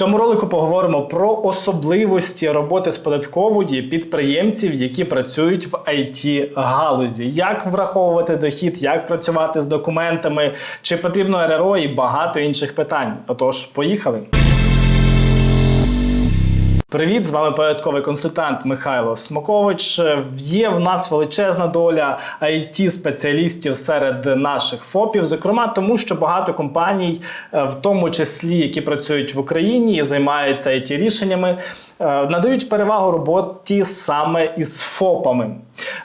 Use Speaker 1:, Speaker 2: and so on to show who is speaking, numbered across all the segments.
Speaker 1: цьому ролику поговоримо про особливості роботи з податкової підприємців, які працюють в it галузі, як враховувати дохід, як працювати з документами, чи потрібно РРО і багато інших питань. Отож, поїхали. Привіт, з вами порядковий консультант Михайло Смокович. Є в нас величезна доля it спеціалістів серед наших ФОПів, зокрема тому, що багато компаній, е, в тому числі які працюють в Україні і займаються it рішеннями, е, надають перевагу роботі саме із ФОПами.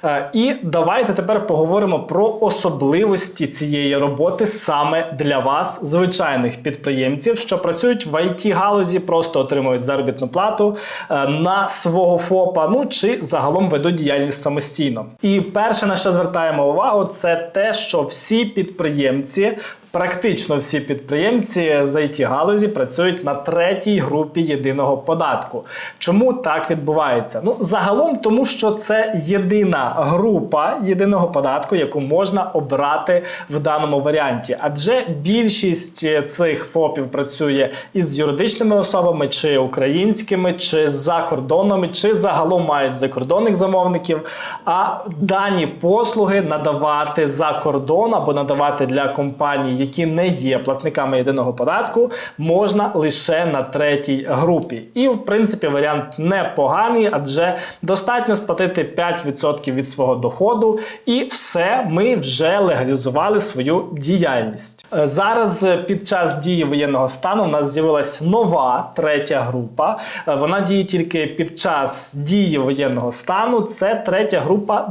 Speaker 1: Е, І давайте тепер поговоримо про особливості цієї роботи саме для вас, звичайних підприємців, що працюють в it галузі, просто отримують заробітну плату е, на свого ФОПа, ну чи загалом ведуть діяльність самостійно. І перше, на що звертаємо увагу, це те, що всі підприємці. Практично всі підприємці з it галузі працюють на третій групі єдиного податку. Чому так відбувається? Ну загалом, тому що це єдина група єдиного податку, яку можна обрати в даному варіанті. Адже більшість цих ФОПів працює із юридичними особами, чи українськими, чи закордонними, чи загалом мають закордонних замовників. А дані послуги надавати за кордон або надавати для компаній, які не є платниками єдиного податку, можна лише на третій групі. І в принципі варіант непоганий, адже достатньо сплатити 5% від свого доходу, і все ми вже легалізували свою діяльність. Е, Зараз е, під час дії воєнного стану у нас з'явилась нова третя група. Е, Вона діє тільки під час дії воєнного стану. Це третя група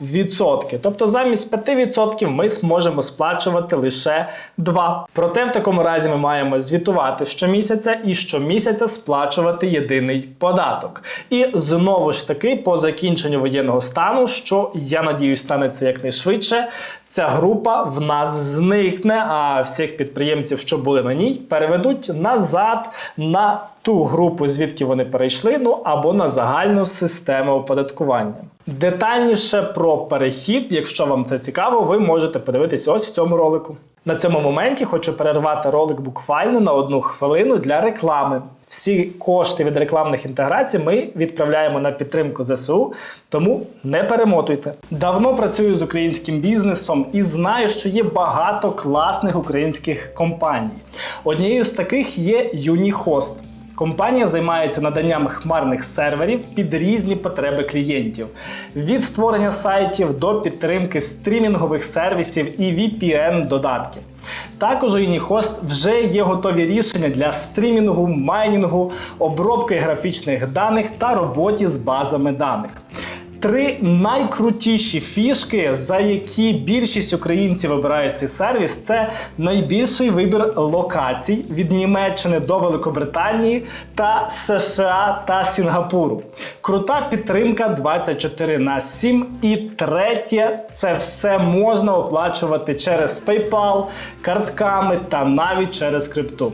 Speaker 1: 2%. Тобто замість 5% ми зможемо сплачувати лише 2. Проте в такому разі ми маємо звітувати щомісяця і щомісяця сплачувати єдиний податок. І знову ж таки, по закінченню воєнного стану, що я надіюсь, станеться якнайшвидше. Ця група в нас зникне, а всіх підприємців, що були на ній, переведуть назад на ту групу, звідки вони перейшли, ну або на загальну систему оподаткування. Детальніше про перехід, якщо вам це цікаво, ви можете подивитися ось в цьому ролику. На цьому моменті хочу перервати ролик буквально на одну хвилину для реклами. Всі кошти від рекламних інтеграцій ми відправляємо на підтримку ЗСУ, тому не перемотуйте. Давно працюю з українським бізнесом і знаю, що є багато класних українських компаній. Однією з таких є Unihost. Компанія займається наданням хмарних серверів під різні потреби клієнтів від створення сайтів до підтримки стрімінгових сервісів і VPN-додатків. Також у Unihost вже є готові рішення для стрімінгу, майнінгу, обробки графічних даних та роботі з базами даних. Три найкрутіші фішки, за які більшість українців вибирають цей сервіс, це найбільший вибір локацій від Німеччини до Великобританії та США та Сінгапуру. Крута підтримка 24 на 7. І третє, це все можна оплачувати через PayPal, картками та навіть через крипту.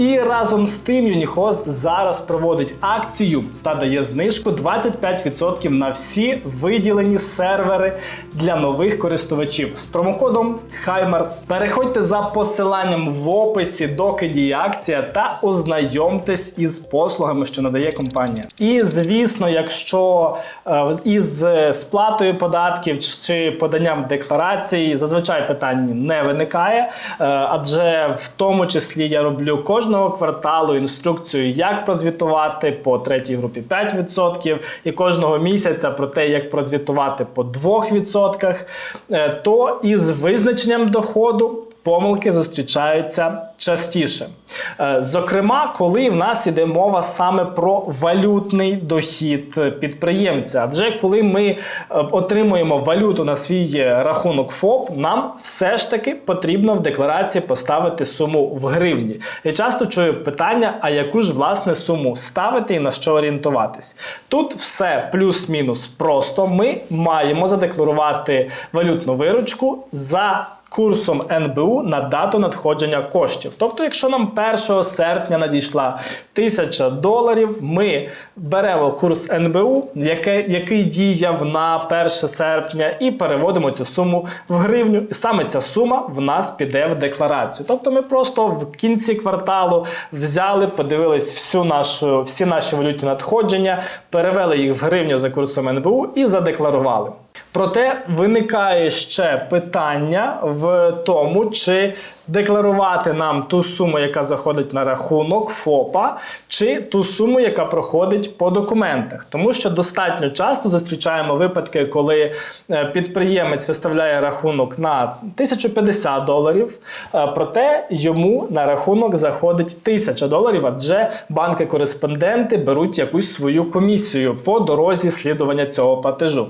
Speaker 1: І разом з тим Unihost зараз проводить акцію та дає знижку 25% на всі виділені сервери для нових користувачів з промокодом HIMARS. Переходьте за посиланням в описі, доки діє акція, та ознайомтесь із послугами, що надає компанія. І звісно, якщо е, із сплатою податків чи поданням декларації зазвичай питань не виникає, е, адже в тому числі я роблю кожного кварталу інструкцію, як прозвітувати по третій групі 5%, і кожного місяця про те, як прозвітувати по 2%, е, то із визначенням доходу. Помилки зустрічаються частіше. Е, Зокрема, коли в нас іде мова саме про валютний дохід підприємця. Адже коли ми е, отримуємо валюту на свій рахунок ФОП, нам все ж таки потрібно в декларації поставити суму в гривні. Я часто чую питання: а яку ж власне суму ставити і на що орієнтуватись? Тут все плюс-мінус просто. Ми маємо задекларувати валютну виручку за курсом НБУ на дату надходження коштів. Тобто, якщо нам 1 серпня надійшла 1000 доларів, ми беремо курс НБУ, який діяв на 1 серпня, і переводимо цю суму в гривню. І саме ця сума в нас піде в декларацію. Тобто ми просто в кінці кварталу взяли, подивились всю нашу, всі наші валютні надходження, перевели їх в гривню за курсом НБУ і задекларували. Проте виникає ще питання в тому, чи декларувати нам ту суму, яка заходить на рахунок ФОПа, чи ту суму, яка проходить по документах. Тому що достатньо часто зустрічаємо випадки, коли е, підприємець виставляє рахунок на 1050 доларів, е, проте йому на рахунок заходить 1000 доларів, адже банки-кореспонденти беруть якусь свою комісію по дорозі слідування цього платежу.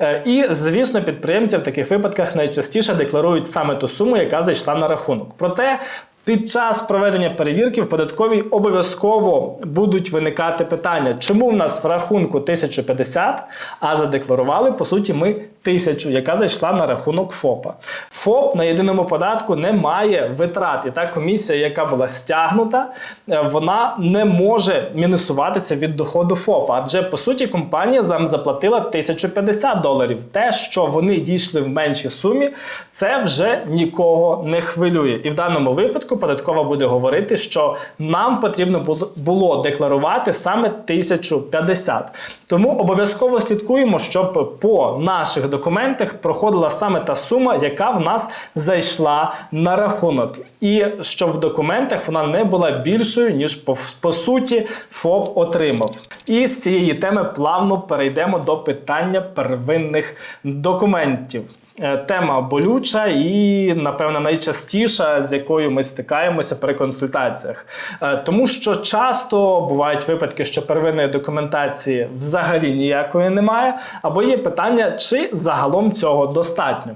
Speaker 1: Е, І, звісно, підприємці в таких випадках найчастіше декларують саме ту суму, яка зайшла на рахунок. Проте під час проведення перевірки в податковій обов'язково будуть виникати питання, чому в нас в рахунку 1050, а задекларували, по суті, ми 1000, яка зайшла на рахунок ФОПа. ФОП на єдиному податку не має витрат. І та комісія, яка була стягнута, е, вона не може мінусуватися від доходу ФОПа. Адже по суті компанія нам заплатила 1050 доларів. Те, що вони дійшли в меншій сумі, це вже нікого не хвилює. І в даному випадку податкова буде говорити, що нам потрібно було декларувати саме 1050. Тому обов'язково слідкуємо, щоб по наших документах проходила саме та сума, яка в нас зайшла на рахунок, і щоб в документах вона не була більшою, ніж по, по суті ФОП отримав. І з цієї теми плавно перейдемо до питання первинних документів. Е, Тема болюча і, напевно, найчастіша, з якою ми стикаємося при консультаціях. Е, Тому що часто бувають випадки, що первинної документації взагалі ніякої немає, або є питання, чи загалом цього достатньо.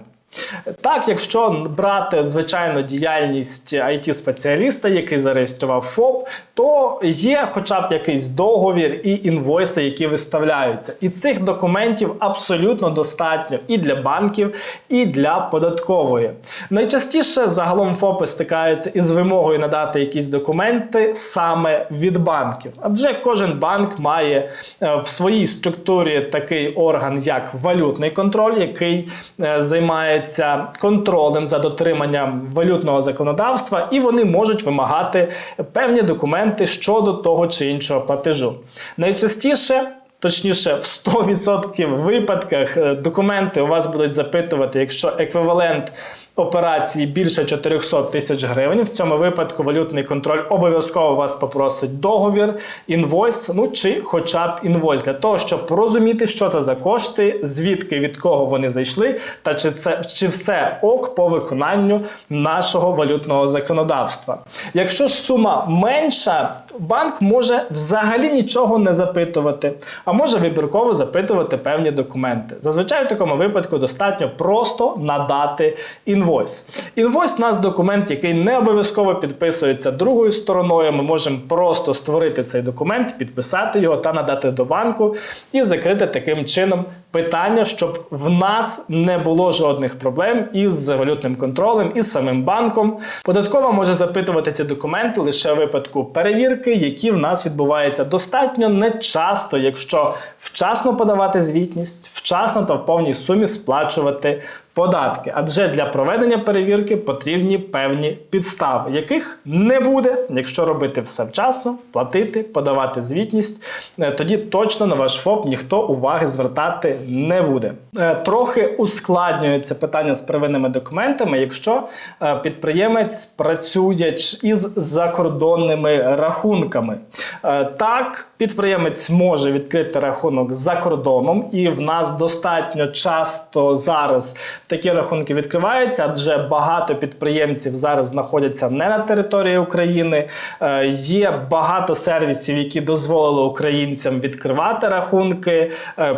Speaker 1: Так, якщо брати звичайно діяльність it спеціаліста який зареєстрував ФОП, то є хоча б якийсь договір і інвойси, які виставляються. І цих документів абсолютно достатньо і для банків, і для податкової. Найчастіше загалом ФОПи стикаються із вимогою надати якісь документи саме від банків, адже кожен банк має е, в своїй структурі такий орган, як валютний контроль, який е, займається контролем за дотриманням валютного законодавства, і вони можуть вимагати певні документи щодо того чи іншого платежу. Найчастіше. Точніше, в 100% випадках е, документи у вас будуть запитувати, якщо еквівалент операції більше 400 тисяч гривень. В цьому випадку валютний контроль обов'язково вас попросить договір, інвойс, ну чи хоча б інвойс, для того, щоб розуміти, що це за кошти, звідки від кого вони зайшли, та чи це чи все ок по виконанню нашого валютного законодавства. Якщо ж сума менша, банк може взагалі нічого не запитувати, а може вибірково запитувати певні документи. Зазвичай в такому випадку достатньо просто надати інвойс. Інвойс у нас документ, який не обов'язково підписується другою стороною. Ми можемо просто створити цей документ, підписати його та надати до банку і закрити таким чином питання, щоб в нас не було жодних проблем із валютним контролем і самим банком. Податкова може запитувати ці документи лише у випадку перевірки, які в нас відбуваються достатньо нечасто, якщо вчасно подавати звітність, вчасно та в повній сумі сплачувати податки. Адже для проведення перевірки потрібні певні підстави, яких не буде, якщо робити все вчасно, платити, подавати звітність, е, тоді точно на ваш ФОП ніхто уваги звертати не буде. Е, Трохи ускладнюється питання з первинними документами, якщо е, підприємець працює із закордонними рахунками. Е, Так, підприємець може відкрити рахунок за кордоном, і в нас достатньо часто зараз такі рахунки відкриваються, адже багато підприємців зараз знаходяться не на території України. Є багато сервісів, які дозволили українцям відкривати рахунки: е,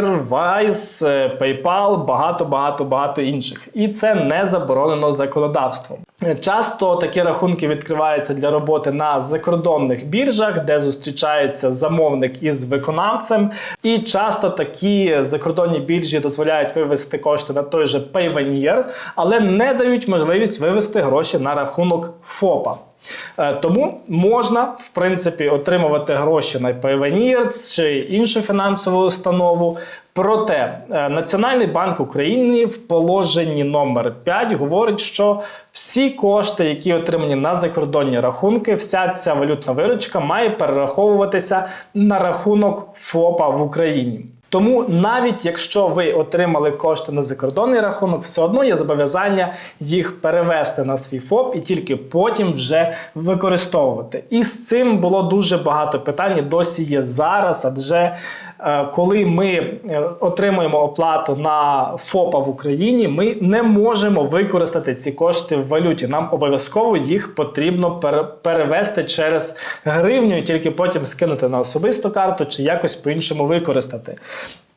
Speaker 1: Payoneer, Wise, е, PayPal, багато, багато, багато інших. І це не заборонено законодавством. Часто такі рахунки відкриваються для роботи на закордонних біржах, де зустрічається замовник із виконавцем. І часто такі закордонні біржі дозволяють вивести кошти на той же Payoneer, але не дають можливість вивести гроші на рахунок ФОПа. Е, Тому можна, в принципі, отримувати гроші на Payoneer чи іншу фінансову установу. Проте е, Національний банк України в положенні номер 5 говорить, що всі кошти, які отримані на закордонні рахунки, вся ця валютна виручка має перераховуватися на рахунок ФОПа в Україні. Тому навіть якщо ви отримали кошти на закордонний рахунок, все одно є зобов'язання їх перевести на свій ФОП і тільки потім вже використовувати. І з цим було дуже багато питань. Досі є зараз, адже коли ми е, отримуємо оплату на ФОПа в Україні, ми не можемо використати ці кошти в валюті. Нам обов'язково їх потрібно перевести через гривню і тільки потім скинути на особисту карту чи якось по-іншому використати.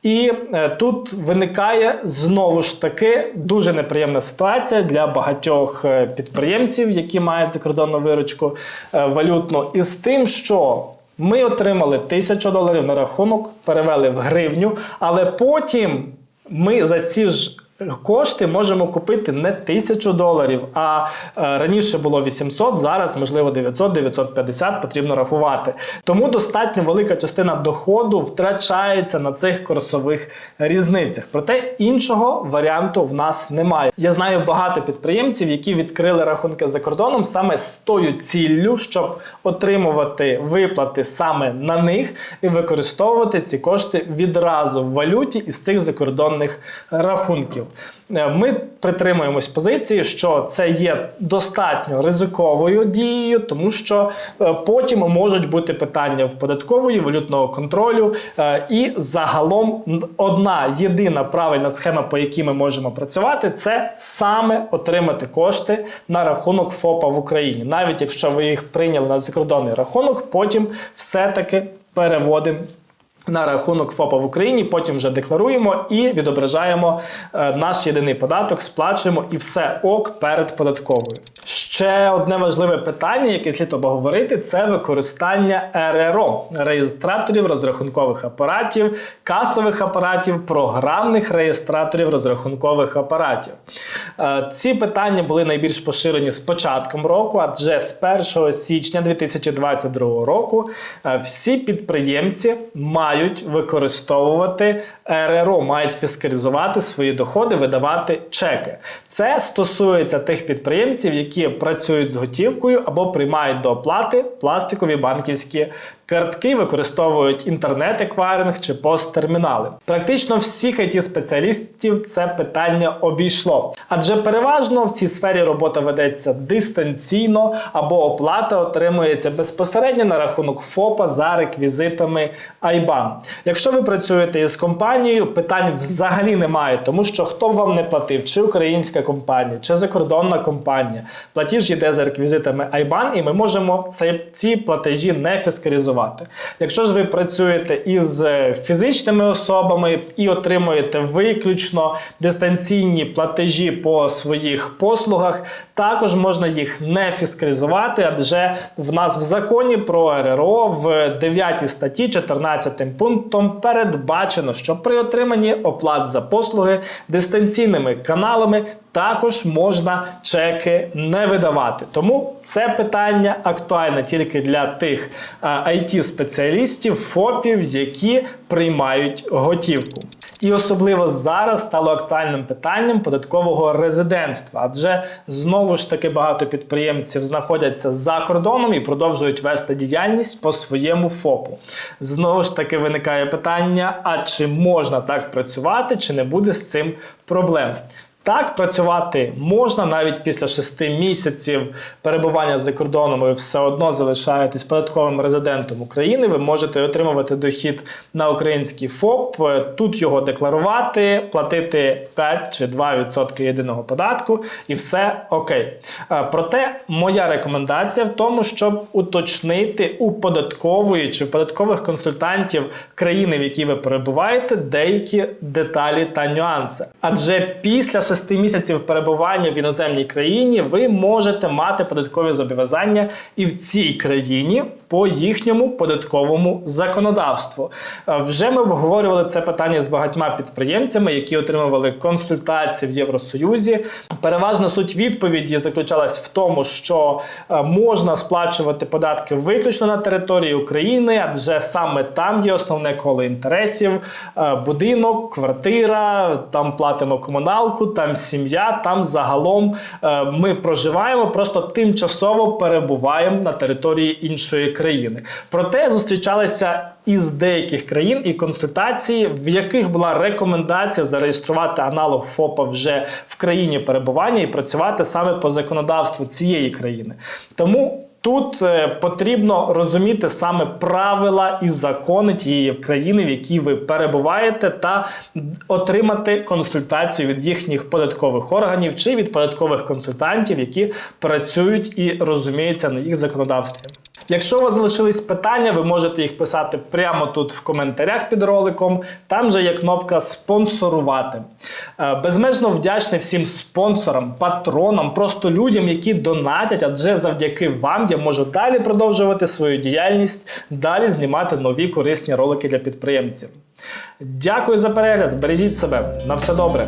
Speaker 1: І е, тут виникає знову ж таки дуже неприємна ситуація для багатьох е, підприємців, які мають закордонну виручку е, валютну, із тим, що ми отримали тисячу доларів на рахунок, перевели в гривню, але потім ми за ці ж кошти можемо купити не тисячу доларів, а е, раніше було 800, зараз можливо 900-950 потрібно рахувати. Тому достатньо велика частина доходу втрачається на цих курсових різницях. Проте іншого варіанту в нас немає. Я знаю багато підприємців, які відкрили рахунки за кордоном саме з тою ціллю, щоб отримувати виплати саме на них і використовувати ці кошти відразу в валюті із цих закордонних рахунків. Е, Ми притримуємось позиції, що це є достатньо ризиковою дією, тому що е, потім можуть бути питання в податкової валютного контролю. е, І загалом одна єдина правильна схема, по якій ми можемо працювати, це саме отримати кошти на рахунок ФОПа в Україні. Навіть якщо ви їх прийняли на закордонний рахунок, потім все-таки переводимо на рахунок ФОПа в Україні, потім вже декларуємо і відображаємо е, наш єдиний податок, сплачуємо і все ок перед податковою. Ще одне важливе питання, яке слід обговорити, це використання РРО реєстраторів розрахункових апаратів, касових апаратів, програмних реєстраторів розрахункових апаратів. Е, Ці питання були найбільш поширені з початком року, адже з 1 січня 2022 року е, всі підприємці мають використовувати РРО, мають фіскалізувати свої доходи, видавати чеки. Це стосується тих підприємців, які працюють з готівкою або приймають до оплати пластикові банківські картки, використовують інтернет-еквайринг чи посттермінали. Практично всіх it спеціалістів це питання обійшло, адже переважно в цій сфері робота ведеться дистанційно або оплата отримується безпосередньо на рахунок ФОПа за реквізитами IBAN. Якщо ви працюєте із компанією, питань взагалі немає, тому що хто б вам не платив, чи українська компанія, чи закордонна компанія, платіж йде за реквізитами IBAN, і ми можемо ці, ці платежі не фіскалізувати. Якщо ж ви працюєте із е, фізичними особами і отримуєте виключно дистанційні платежі по своїх послугах, також можна їх не фіскалізувати, адже в нас в законі про РРО в 9 статті 14 пунктом передбачено, що при отриманні оплат за послуги дистанційними каналами також можна чеки не видавати. Тому це питання актуальне тільки для тих it спеціалістів ФОПів, які приймають готівку. І особливо зараз стало актуальним питанням податкового резидентства, адже знову ж таки багато підприємців знаходяться за кордоном і продовжують вести діяльність по своєму ФОПу. Знову ж таки виникає питання: а чи можна так працювати, чи не буде з цим проблем? Так, працювати можна навіть після 6 місяців перебування за кордоном. Ви все одно залишаєтесь податковим резидентом України. Ви можете отримувати дохід на український ФОП, е, тут його декларувати, платити 5 чи 2% єдиного податку, і все окей. Е, Проте моя рекомендація в тому, щоб уточнити у податкової чи податкових консультантів країни, в якій ви перебуваєте, деякі деталі та нюанси. Адже після 6 6 місяців перебування в іноземній країні ви можете мати податкові зобов'язання і в цій країні по їхньому податковому законодавству. Е, Вже ми обговорювали це питання з багатьма підприємцями, які отримували консультації в Євросоюзі. Переважна суть відповіді заключалась в тому, що е, можна сплачувати податки виключно на території України, адже саме там є основне коло інтересів: Е, будинок, квартира, там платимо комуналку, там сім'я, там загалом ми проживаємо, просто тимчасово перебуваємо на території іншої країни. Проте зустрічалися із деяких країн і консультації, в яких була рекомендація зареєструвати аналог ФОПа вже в країні перебування і працювати саме по законодавству цієї країни. Тому Тут е, потрібно розуміти саме правила і закони тієї країни, в якій ви перебуваєте, та отримати консультацію від їхніх податкових органів чи від податкових консультантів, які працюють і розуміються на їх законодавстві. Якщо у вас залишились питання, ви можете їх писати прямо тут в коментарях під роликом. Там же є кнопка спонсорувати. Е, Безмежно вдячний всім спонсорам, патронам, просто людям, які донатять, адже завдяки вам я можу далі продовжувати свою діяльність, далі знімати нові корисні ролики для підприємців. Дякую за перегляд, бережіть себе. На все добре.